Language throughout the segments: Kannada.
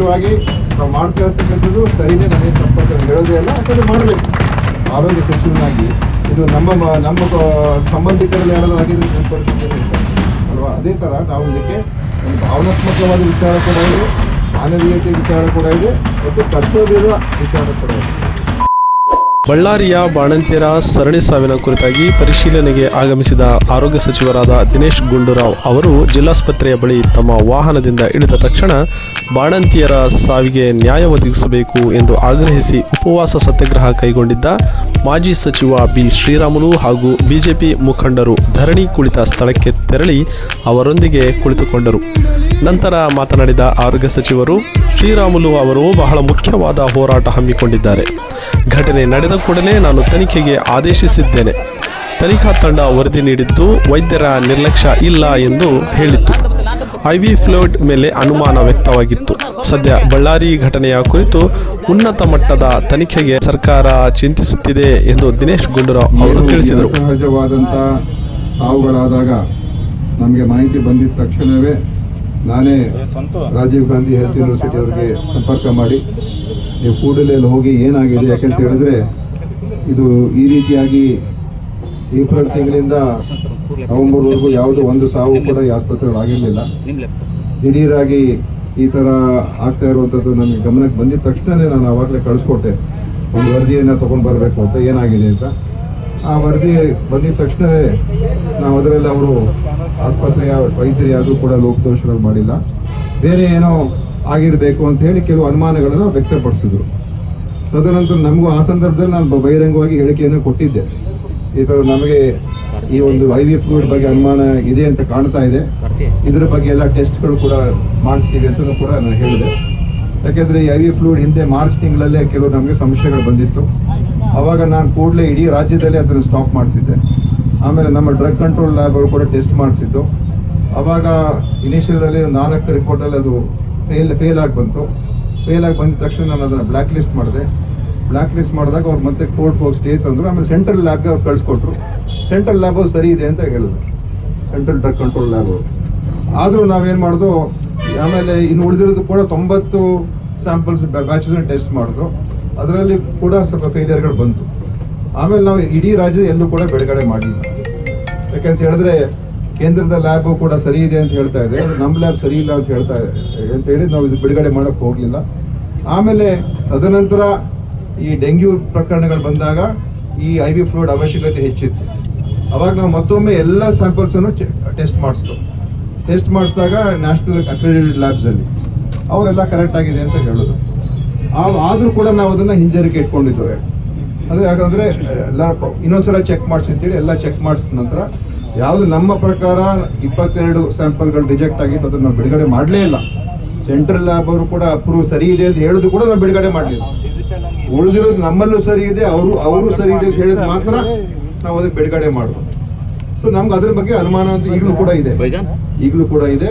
ಪಕ್ಷವಾಗಿ ನಾವು ಮಾಡ್ತಾ ಇರ್ತಕ್ಕಂಥದ್ದು ಸರಿನೇ ನನಗೆ ತಪ್ಪಂತ ಹೇಳೋದೇ ಇಲ್ಲ ಯಾಕಂದರೆ ಮಾಡಬೇಕು. ಆರೋಗ್ಯ ಸಚಿವನಾಗಿ ಇದು ನಮ್ಮ ನಮ್ಮ ಸಂಬಂಧಿಕರಲ್ಲಿ ಯಾರಾದ್ರೂ ಪರಿಸ್ಥಿತಿ ಅಲ್ವಾ? ಅದೇ ಥರ ನಾವು ಇದಕ್ಕೆ ಒಂದು ಭಾವನಾತ್ಮಕವಾದ ವಿಚಾರ ಕೂಡ ಇದೆ, ಮಾನವೀಯತೆ ವಿಚಾರ ಕೂಡ ಇದೆ, ಮತ್ತು ಕರ್ತವ್ಯದ ವಿಚಾರ ಕೂಡ ಇದೆ. ಬಳ್ಳಾರಿಯ ಬಾಣಂತಿಯರ ಸರಣಿ ಸಾವಿನ ಕುರಿತಾಗಿ ಪರಿಶೀಲನೆಗೆ ಆಗಮಿಸಿದ ಆರೋಗ್ಯ ಸಚಿವರಾದ ದಿನೇಶ್ ಗುಂಡೂರಾವ್ ಅವರು ಜಿಲ್ಲಾಸ್ಪತ್ರೆಯ ಬಳಿ ತಮ್ಮ ವಾಹನದಿಂದ ಇಳಿದ ತಕ್ಷಣ ಬಾಣಂತಿಯರ ಸಾವಿಗೆ ನ್ಯಾಯ ಒದಗಿಸಬೇಕು ಎಂದು ಆಗ್ರಹಿಸಿ ಉಪವಾಸ ಸತ್ಯಾಗ್ರಹ ಕೈಗೊಂಡಿದ್ದ ಮಾಜಿ ಸಚಿವ ಬಿ ಶ್ರೀರಾಮುಲು ಹಾಗೂ ಬಿಜೆಪಿ ಮುಖಂಡರು ಧರಣಿ ಕುಳಿತ ಸ್ಥಳಕ್ಕೆ ತೆರಳಿ ಅವರೊಂದಿಗೆ ಕುಳಿತುಕೊಂಡರು. ನಂತರ ಮಾತನಾಡಿದ ಆರೋಗ್ಯ ಸಚಿವರು ಶ್ರೀರಾಮುಲು ಅವರು ಬಹಳ ಮುಖ್ಯವಾದ ಹೋರಾಟ ಹಮ್ಮಿಕೊಂಡಿದ್ದಾರೆ. ಘಟನೆ ನಡೆದ ಕೂಡಲೇ ನಾನು ತನಿಖೆಗೆ ಆದೇಶಿಸಿದ್ದೇನೆ. ತನಿಖಾ ತಂಡ ವರದಿ ನೀಡಿದ್ದು ವೈದ್ಯರ ನಿರ್ಲಕ್ಷ್ಯ ಇಲ್ಲ ಎಂದು ಹೇಳಿತ್ತು. ಐವಿ ಫ್ಲೋಡ್ ಮೇಲೆ ಅನುಮಾನ ವ್ಯಕ್ತವಾಗಿತ್ತು. ಸದ್ಯ ಬಳ್ಳಾರಿ ಘಟನೆಯ ಕುರಿತು ಉನ್ನತ ಮಟ್ಟದ ತನಿಖೆಗೆ ಸರ್ಕಾರ ಚಿಂತಿಸುತ್ತಿದೆ ಎಂದು ದಿನೇಶ್ ಗುಂಡೂರಾವ್ ಅವರು ತಿಳಿಸಿದರು. ಸಹಜವಾದಂತಹ ಸಾವುಗಳಾದಾಗ ನಮಗೆ ಮಾಹಿತಿ ಬಂದಿದ ತಕ್ಷಣವೇ ನಾನೇ ರಾಜೀವ್ ಗಾಂಧಿ ಹೆಲ್ತ್ ಯೂನಿವರ್ಸಿಟಿ ಅವರಿಗೆ ಸಂಪರ್ಕ ಮಾಡಿ. ನೀವು ಕೂಡಲೇ ಅಲ್ಲಿ ಹೋಗಿ ಏನಾಗಿದೆ ಯಾಕೆಂತ ಹೇಳಿದ್ರೆ ಇದು ಈ ರೀತಿಯಾಗಿ ಏಪ್ರಿಲ್ ತಿಂಗಳಿಂದ ನವೆಂಬರ್ವರೆಗೂ ಯಾವುದೋ ಒಂದು ಸಾವು ಕೂಡ ಈ ಆಸ್ಪತ್ರೆಗಳಾಗಿರಲಿಲ್ಲ ಆಗಿರಲಿಲ್ಲ. ದಿಢೀರಾಗಿ ಈ ಥರ ಆಗ್ತಾ ಇರುವಂಥದ್ದು ನನಗೆ ಗಮನಕ್ಕೆ ಬಂದಿದ ತಕ್ಷಣವೇ ನಾನು ಆವಾಗಲೇ ಕಳಿಸ್ಕೊಟ್ಟೆ. ಒಂದು ವರದಿಯನ್ನು ತೊಗೊಂಡು ಬರಬೇಕು ಅಂತ ಏನಾಗಿದೆ ಅಂತ. ಆ ವರದಿ ಬಂದಿದ ತಕ್ಷಣವೇ ನಾವು ಅದರಲ್ಲಿ ಅವರು ಆಸ್ಪತ್ರೆಯ ವೈದ್ಯರು ಯಾವುದೂ ಕೂಡ ಲೋಪದೋಷಗಳು ಮಾಡಿಲ್ಲ. ಬೇರೆ ಏನೋ ಆಗಿರಬೇಕು ಅಂತ ಹೇಳಿ ಕೆಲವು ಅನುಮಾನಗಳನ್ನು ವ್ಯಕ್ತಪಡಿಸಿದ್ರು. ತದನಂತರ ನಮಗೂ ಆ ಸಂದರ್ಭದಲ್ಲಿ ನಾನು ಬಹಿರಂಗವಾಗಿ ಹೇಳಿಕೆಯನ್ನು ಕೊಟ್ಟಿದ್ದೆ. ಈ ಥರ ನಮಗೆ ಈ ಒಂದು ಐ ವಿ ಫ್ಲೂಡ್ ಬಗ್ಗೆ ಅನುಮಾನ ಇದೆ ಅಂತ ಕಾಣ್ತಾ ಇದೆ. ಇದರ ಬಗ್ಗೆ ಎಲ್ಲ ಟೆಸ್ಟ್ಗಳು ಕೂಡ ಮಾಡಿಸ್ತೀವಿ ಅಂತ ಕೂಡ ನಾನು ಹೇಳಿದೆ. ಯಾಕೆಂದರೆ ಈ ಐ ವಿ ಫ್ಲೂಡ್ ಹಿಂದೆ ಮಾರ್ಚ್ ತಿಂಗಳಲ್ಲೇ ಕೆಲವು ನಮಗೆ ಸಮಸ್ಯೆಗಳು ಬಂದಿತ್ತು. ಅವಾಗ ನಾನು ಕೂಡಲೇ ಇಡೀ ರಾಜ್ಯದಲ್ಲಿ ಅದನ್ನು ಸ್ಟಾಪ್ ಮಾಡಿಸಿದ್ದೆ. ಆಮೇಲೆ ನಮ್ಮ ಡ್ರಗ್ ಕಂಟ್ರೋಲ್ ಲ್ಯಾಬ್ ಅವರು ಕೂಡ ಟೆಸ್ಟ್ ಮಾಡಿಸಿದ್ದು. ಅವಾಗ ಇನಿಷಿಯಲಲ್ಲಿ ನಾಲ್ಕು ರಿಪೋರ್ಟಲ್ಲಿ ಅದು ಫೇಲ್ ಫೇಲ್ ಆಗಿ ಬಂತು. ಫೇಲ್ ಆಗಿ ಬಂದ ತಕ್ಷಣ ನಾನು ಅದನ್ನು ಬ್ಲ್ಯಾಕ್ ಲಿಸ್ಟ್ ಮಾಡಿದೆ. ಬ್ಲ್ಯಾಕ್ ಲಿಸ್ಟ್ ಮಾಡಿದಾಗ ಅವ್ರು ಮತ್ತೆ ಕೋರ್ಟ್ ಹೋಗಿ ಸ್ಟೇ ತಂದರು. ಆಮೇಲೆ ಸೆಂಟ್ರಲ್ ಲ್ಯಾಬ್ಗೆ ಅವ್ರು ಕಳಿಸ್ಕೊಟ್ರು. ಸೆಂಟ್ರಲ್ ಲ್ಯಾಬ್ ಸರಿ ಇದೆ ಅಂತ ಹೇಳಿದ್ರು. ಸೆಂಟ್ರಲ್ ಡ್ರಗ್ ಕಂಟ್ರೋಲ್ ಲ್ಯಾಬ್ ಆದರೂ ನಾವೇನು ಮಾಡೋದು ಆಮೇಲೆ ಇನ್ನು ಉಳಿದಿರೋದು ಕೂಡ ತೊಂಬತ್ತು ಸ್ಯಾಂಪಲ್ಸ್ ಬ್ಯಾಚಸ್ನ ಟೆಸ್ಟ್ ಮಾಡಿದ್ರು ಅದರಲ್ಲಿ ಕೂಡ ಸ್ವಲ್ಪ ಫೇಲಿಯರ್ಗಳು ಬಂತು. ಆಮೇಲೆ ನಾವು ಇಡೀ ರಾಜ್ಯದ ಎಲ್ಲೂ ಕೂಡ ಬಿಡುಗಡೆ ಮಾಡಿಲ್ಲ. ಯಾಕೆಂತ ಹೇಳಿದ್ರೆ ಕೇಂದ್ರದ ಲ್ಯಾಬ್ ಕೂಡ ಸರಿ ಇದೆ ಅಂತ ಹೇಳ್ತಾ ಇದೆ. ನಮ್ಮ ಲ್ಯಾಬ್ ಸರಿ ಇಲ್ಲ ಅಂತ ಹೇಳ್ತಾ ಇದೆ. ಅಂತ ಹೇಳಿ ನಾವು ಇದು ಬಿಡುಗಡೆ ಮಾಡೋಕ್ಕೆ ಹೋಗಲಿಲ್ಲ. ಆಮೇಲೆ ತದನಂತರ ಈ ಡೆಂಗ್ಯೂ ಪ್ರಕರಣಗಳು ಬಂದಾಗ ಈ ಐ ವಿ ಫ್ಲೂಡ್ ಅವಶ್ಯಕತೆ ಹೆಚ್ಚಿತ್ತು. ಅವಾಗ ನಾವು ಮತ್ತೊಮ್ಮೆ ಎಲ್ಲ ಸ್ಯಾಂಪಲ್ಸನ್ನು ಟೆಸ್ಟ್ ಮಾಡಿಸ್ತು ಟೆಸ್ಟ್ ಮಾಡಿಸಿದಾಗ ನ್ಯಾಷನಲ್ ಅಕ್ರೆಡಿಟೆಡ್ ಲ್ಯಾಬ್ಸಲ್ಲಿ ಅವರೆಲ್ಲ ಕರೆಕ್ಟ್ ಆಗಿದೆ ಅಂತ ಹೇಳೋದು. ಆದರೂ ಕೂಡ ನಾವು ಅದನ್ನು ಹಿಂಜರಿಕೆ ಇಟ್ಕೊಂಡಿದ್ದೇವೆ. ಅಂದರೆ ಯಾಕಂದರೆ ಎಲ್ಲ ಇನ್ನೊಂದ್ಸಲ ಚೆಕ್ ಮಾಡಿಸಿ ಅಂತೇಳಿ ಎಲ್ಲ ಚೆಕ್ ಮಾಡಿಸಿದ ನಂತರ ಯಾವುದು ನಮ್ಮ ಪ್ರಕಾರ ಇಪ್ಪತ್ತೆರಡು ಸ್ಯಾಂಪಲ್ಗಳು ರಿಜೆಕ್ಟ್ ಆಗಿತ್ತು ಅದನ್ನು ನಾವು ಬಿಡುಗಡೆ ಮಾಡಲೇ ಇಲ್ಲ. ಸೆಂಟ್ರಲ್ ಲ್ಯಾಬ್ ಅವರು ಕೂಡ ಅಪ್ರೂವ್ ಸರಿ ಇದೆ ಅಂತ ಹೇಳೋದು ಕೂಡ ನಾವು ಬಿಡುಗಡೆ ಮಾಡಲಿಲ್ಲ. ಉಳಿದಿರೋದು ನಮ್ಮಲ್ಲೂ ಸರಿ ಇದೆ ಅವರು ಅವರು ಸರಿ ಇದೆ ಅಂತ ಹೇಳಿದ ಮಾತ್ರ ನಾವು ಅದಕ್ಕೆ ಬಿಡುಗಡೆ ಮಾಡೋದು. ಸೊ ನಮ್ಗೆ ಅದ್ರ ಬಗ್ಗೆ ಅನುಮಾನ ಅಂತ ಈಗಲೂ ಕೂಡ ಇದೆ. ಈಗಲೂ ಕೂಡ ಇದೆ.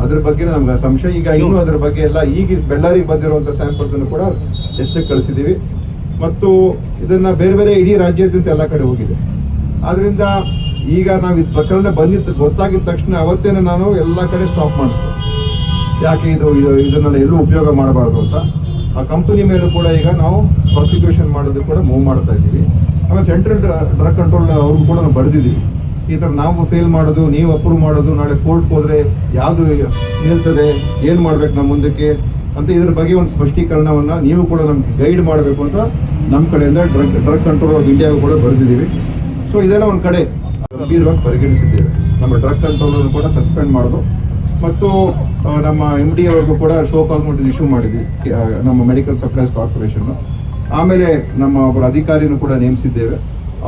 ಅದ್ರ ಬಗ್ಗೆ ನಮ್ಗೆ ಸಂಶಯ. ಈಗ ಇನ್ನೂ ಅದ್ರ ಬಗ್ಗೆ ಎಲ್ಲ ಈಗ ಬೆಳ್ಳಾರಿಗೆ ಬಂದಿರುವಂತ ಸ್ಯಾಂಪಲ್ಸ್ ಅನ್ನು ಕೂಡ ಎಷ್ಟೇ ಕಳಿಸಿದ್ದೀವಿ ಮತ್ತು ಇದನ್ನ ಬೇರೆ ಬೇರೆ ಇಡೀ ರಾಜ್ಯಾದ್ಯಂತ ಎಲ್ಲ ಕಡೆ ಹೋಗಿದೆ. ಆದ್ರಿಂದ ಈಗ ನಾವು ಇದು ಪ್ರಕರಣ ಬಂದಿದ್ದು ಗೊತ್ತಾಗಿದ ತಕ್ಷಣ ಅವತ್ತೇನೆ ನಾನು ಎಲ್ಲ ಕಡೆ ಸ್ಟಾಪ್ ಮಾಡಿಸ್ದೆ. ಯಾಕೆ ಇದು ಇದು ಎಲ್ಲೂ ಉಪಯೋಗ ಮಾಡಬಾರ್ದು ಅಂತ. ಆ ಕಂಪನಿ ಮೇಲೂ ಕೂಡ ಈಗ ನಾವು ಪ್ರಾಸಿಕ್ಯೂಷನ್ ಮಾಡೋದು ಕೂಡ ಮೂವ್ ಮಾಡ್ತಾ ಇದ್ದೀವಿ. ಆಮೇಲೆ ಸೆಂಟ್ರಲ್ ಡ್ರಗ್ ಕಂಟ್ರೋಲ್ ಅವ್ರಿಗೂ ಕೂಡ ನಾವು ಬರೆದಿದ್ದೀವಿ. ಈ ಥರ ನಾವು ಫೇಲ್ ಮಾಡೋದು, ನೀವು ಅಪ್ರೂವ್ ಮಾಡೋದು, ನಾಳೆ ಕೋರ್ಟ್ ಹೋದರೆ ಯಾವುದು ನಿಲ್ತದೆ, ಏನು ಮಾಡ್ಬೇಕು ನಮ್ಮ ಮುಂದಕ್ಕೆ ಅಂತ ಇದ್ರ ಬಗ್ಗೆ ಒಂದು ಸ್ಪಷ್ಟೀಕರಣವನ್ನು ನೀವು ಕೂಡ ನಮ್ಗೆ ಗೈಡ್ ಮಾಡಬೇಕು ಅಂತ ನಮ್ಮ ಕಡೆಯಿಂದ ಡ್ರಗ್ ಡ್ರಗ್ ಕಂಟ್ರೋಲ್ ಆಫ್ ಇಂಡಿಯಾಗೂ ಕೂಡ ಬರೆದಿದ್ದೀವಿ. ಸೊ ಇದೆಲ್ಲ ಒಂದು ಕಡೆ ಗಂಭೀರವಾಗಿ ಪರಿಗಣಿಸಿದ್ದೇವೆ. ನಮ್ಮ ಡ್ರಗ್ ಕಂಟ್ರೋಲನ್ನು ಕೂಡ ಸಸ್ಪೆಂಡ್ ಮಾಡೋದು. ಮತ್ತು ನಮ್ಮ ಎಂ ಡಿ ಅವ್ರಿಗೂ ಕೂಡ ಶೋ ಕಾಲ್ ಇಶ್ಯೂ ಮಾಡಿದ್ವಿ ನಮ್ಮ ಮೆಡಿಕಲ್ ಸಪ್ಲೈಸ್ ಕಾರ್ಪೊರೇಷನ್ ಆಮೇಲೆ ನಮ್ಮ ಒಬ್ಬರು ಅಧಿಕಾರಿನೂ ಕೂಡ ನೇಮಿಸಿದ್ದೇವೆ.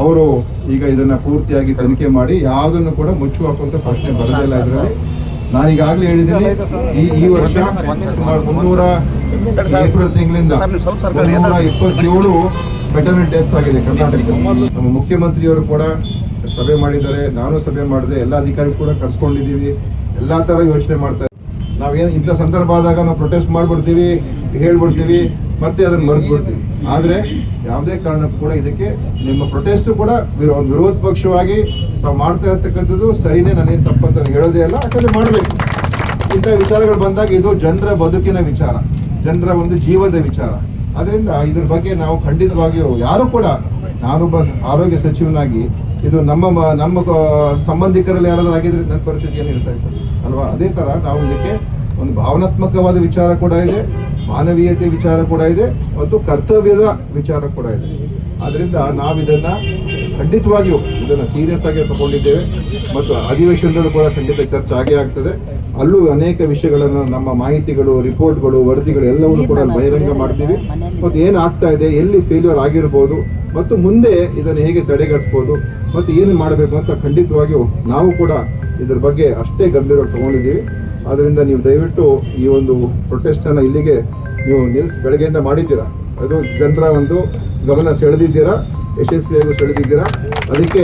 ಅವರು ಈಗ ಇದನ್ನ ಪೂರ್ತಿಯಾಗಿ ತನಿಖೆ ಮಾಡಿ ಯಾವುದನ್ನು ಕೂಡ ಮುಚ್ಚು ಹಾಕುವಂತ ಪ್ರಶ್ನೆ ಬರೋದಿಲ್ಲ ಇದರಲ್ಲಿ ನಾನೀಗಾಗಲೇ ಹೇಳಿದ್ದೀನಿ, ಈ ಈ ವರ್ಷ ಸುಮಾರು ಮುನ್ನೂರ ಏಪ್ರಿಲ್ ತಿಂಗಳಿಂದ ಮುನ್ನೂರ ಇಪ್ಪತ್ತೇಳು ವೆಟರ್ನರಿ ಡೆತ್ಸ್ ಆಗಿದೆ ಕರ್ನಾಟಕ ನಮ್ಮ ಮುಖ್ಯಮಂತ್ರಿಯವರು ಕೂಡ ಸಭೆ ಮಾಡಿದ್ದಾರೆ, ನಾನು ಸಭೆ ಮಾಡಿದೆ, ಎಲ್ಲ ಅಧಿಕಾರಿ ಕೂಡ ಕರ್ಸ್ಕೊಂಡಿದ್ದೀವಿ, ಎಲ್ಲಾ ತರ ಯೋಚನೆ ಮಾಡ್ತಾರೆ. ನಾವೇನು ಇಂಥ ಸಂದರ್ಭ ಆದಾಗ ನಾವು ಪ್ರೊಟೆಸ್ಟ್ ಮಾಡ್ಬಿಡ್ತೀವಿ, ಹೇಳ್ಬಿಡ್ತೀವಿ ಮತ್ತೆ ಅದನ್ನ ಮರೆತು ಬಿಡ್ತೀವಿ ಆದರೆ ಯಾವುದೇ ಕಾರಣಕ್ಕೂ ಕೂಡ ಇದಕ್ಕೆ ನಿಮ್ಮ ಪ್ರೊಟೆಸ್ಟ್ ಕೂಡ ಒಂದು ವಿರೋಧ ಪಕ್ಷವಾಗಿ ತಾವು ಮಾಡ್ತಾ ಇರ್ತಕ್ಕಂಥದ್ದು ಸರಿನೇ ನನಗೆ ತಪ್ಪಂತ ಹೇಳೋದೇ ಅಲ್ಲ ಯಾಕಂದ್ರೆ ಮಾಡಬೇಕು. ಇಂಥ ವಿಚಾರಗಳು ಬಂದಾಗ ಇದು ಜನರ ಬದುಕಿನ ವಿಚಾರ, ಜನರ ಒಂದು ಜೀವದ ವಿಚಾರ. ಅದರಿಂದ ಇದ್ರ ಬಗ್ಗೆ ನಾವು ಖಂಡಿತವಾಗಿಯೂ ಯಾರು ಕೂಡ, ನಾನೊಬ್ಬ ಆರೋಗ್ಯ ಸಚಿವನಾಗಿ, ಇದು ನಮ್ಮ ನಮ್ಮ ಸಂಬಂಧಿಕರಲ್ಲಿ ಯಾರಾದರೂ ಆಗಿದ್ರೆ ನನ್ನ ಪರಿಸ್ಥಿತಿ ಏನು ಇರ್ತಾ ಇತ್ತು ಅಲ್ವಾ? ಅದೇ ತರ ನಾವು ಇದಕ್ಕೆ ಒಂದು ಭಾವನಾತ್ಮಕವಾದ ವಿಚಾರ ಕೂಡ ಇದೆ. ಮಾನವೀಯತೆ ವಿಚಾರ ಕೂಡ ಇದೆ ಮತ್ತು ಕರ್ತವ್ಯದ ವಿಚಾರ ಕೂಡ ಇದೆ. ಆದ್ದರಿಂದ ನಾವು ಇದನ್ನ ಖಂಡಿತವಾಗಿಯೂ ಇದನ್ನ ಸೀರಿಯಸ್ ಆಗಿ ತಗೊಂಡಿದ್ದೇವೆ ಮತ್ತು ಅಧಿವೇಶನದಲ್ಲೂ ಕೂಡ ಖಂಡಿತ ಚರ್ಚೆ ಆಗೇ ಆಗ್ತದೆ. ಅಲ್ಲೂ ಅನೇಕ ವಿಷಯಗಳನ್ನು ನಮ್ಮ ಮಾಹಿತಿಗಳು ರಿಪೋರ್ಟ್ಗಳು ವರದಿಗಳು ಎಲ್ಲವನ್ನು ಕೂಡ ಬಹಿರಂಗ ಮಾಡ್ತೀವಿ. ಮತ್ತು ಏನು ಆಗ್ತಾ ಇದೆ ಎಲ್ಲಿ ಫೇಲ್ಯೂರ್ ಆಗಿರ್ಬೋದು ಮತ್ತು ಮುಂದೆ ಇದನ್ನು ಹೇಗೆ ತಡೆಗಟ್ಟಿಸ್ಬೋದು ಮತ್ತು ಏನು ಮಾಡಬೇಕು ಅಂತ ಖಂಡಿತವಾಗಿಯೂ ನಾವು ಕೂಡ ಇದ್ರ ಬಗ್ಗೆ ಅಷ್ಟೇ ಗಂಭೀರವಾಗಿ ತಗೊಂಡಿದ್ದೀವಿ. ಆದ್ದರಿಂದ ನೀವು ದಯವಿಟ್ಟು ಈ ಒಂದು ಪ್ರೊಟೆಸ್ಟ್ ಅನ್ನ ಇಲ್ಲಿಗೆ ನೀವು ನಿಲ್ಸ್, ಬೆಳಗ್ಗೆಯಿಂದ ಮಾಡಿದ್ದೀರಾ? ಅದು ಜನರ ಒಂದು ಗಮನ ಸೆಳೆದಿದ್ದೀರಾ? ಯಶಸ್ವಿಯಾಗಿ ಸೆಳೆದಿದ್ದೀರಾ? ಅದಕ್ಕೆ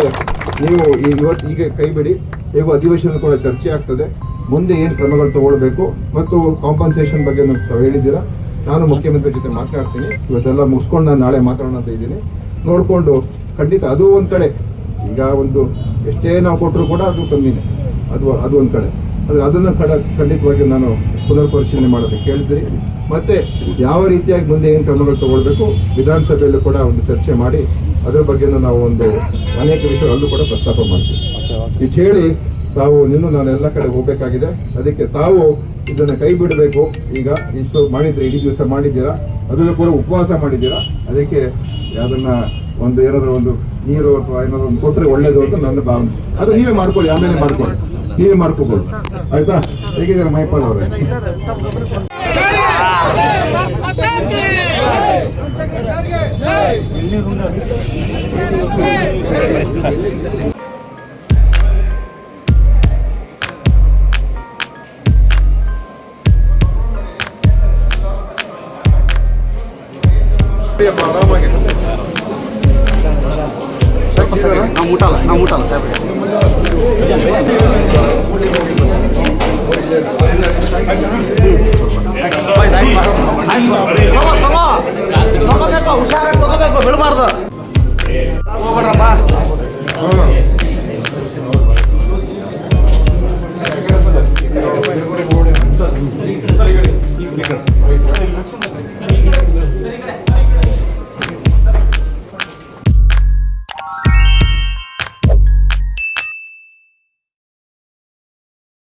ನೀವು ಈ ಇವತ್ತು ಹೀಗೆ ಕೈ ಬಿಡಿ. ಹೇಗೂ ಅಧಿವೇಶನ ಕೂಡ ಚರ್ಚೆ ಆಗ್ತದೆ. ಮುಂದೆ ಏನು ಕ್ರಮಗಳು ತಗೊಳ್ಬೇಕು ಮತ್ತು ಕಾಂಪನ್ಸೇಷನ್ ಬಗ್ಗೆ ಹೇಳಿದ್ದೀರಾ? ನಾನು ಮುಖ್ಯಮಂತ್ರಿ ಜೊತೆ ಮಾತಾಡ್ತೀನಿ. ಇವತ್ತೆಲ್ಲ ಮುಗಿಸ್ಕೊಂಡು ನಾನು ನಾಳೆ ಮಾತಾಡೋಣ ಅಂತ ಇದ್ದೀನಿ. ನೋಡಿಕೊಂಡು ಖಂಡಿತ ಅದು ಒಂದು ಕಡೆ. ಈಗ ಒಂದು ಎಷ್ಟೇ ನಾವು ಕೊಟ್ಟರು ಕೂಡ ಅದು ಕಮ್ಮಿನೇ. ಅದು ಅದು ಒಂದು ಕಡೆ. ಆದರೆ ಅದನ್ನು ಕಡ ಖಂಡಿತವಾಗಿ ನಾನು ಪುನರ್ ಪರಿಶೀಲನೆ ಮಾಡೋದಕ್ಕೆ ಕೇಳಿದ್ರಿ ಮತ್ತೆ ಯಾವ ರೀತಿಯಾಗಿ ಮುಂದೆ ಏನು ಕ್ರಮಗಳು ತಗೊಳ್ಬೇಕು ವಿಧಾನಸಭೆಯಲ್ಲೂ ಕೂಡ ಒಂದು ಚರ್ಚೆ ಮಾಡಿ ಅದರ ಬಗ್ಗೆನೂ ನಾವು ಒಂದು ಅನೇಕ ವಿಷಯಗಳಲ್ಲೂ ಕೂಡ ಪ್ರಸ್ತಾಪ ಮಾಡ್ತೀವಿ. ಇಷ್ಟು ಹೇಳಿ ತಾವು ನಿನ್ನೂ ನಾನು ಎಲ್ಲ ಕಡೆ ಹೋಗಬೇಕಾಗಿದೆ. ಅದಕ್ಕೆ ತಾವು ಇದನ್ನು ಕೈ ಬಿಡಬೇಕು. ಈಗ ಇಷ್ಟು ಮಾಡಿದ್ರೆ ಇಡೀ ದಿವಸ ಮಾಡಿದ್ದೀರಾ? ಅದನ್ನು ಕೂಡ ಉಪವಾಸ ಮಾಡಿದ್ದೀರಾ? ಅದಕ್ಕೆ ಅದನ್ನ ಒಂದು ಏನಾದರೂ ಒಂದು ನೀರು ಅಥವಾ ಏನಾದರೂ ಒಂದು ಕೊಟ್ಟರೆ ಒಳ್ಳೇದು ಅಂತ ನನ್ನ ಭಾವನೆ. ಅದು ನೀವೇ ಮಾಡ್ಕೊಳ್ಳಿ, ಆಮೇಲೆ ಮಾಡ್ಕೊಳ್ಳಿ. ನೀವೇ ಮಾಡ್ಕೋಬಹುದು ಆಯ್ತಾ? ಹೇಗಿದ್ದಾರೆ ಮೈಪಾಲ್ ಅವರೇ? ಆರಾಮಾಗಿ ನಾವು ಮುಟ್ಟಲ್ಲ ನಾವು ಮುಟ್ಟಲ್ಲ ತಗೋಬೇಕು ಹುಷಾರಾಗಿ ತಗೋಬೇಕು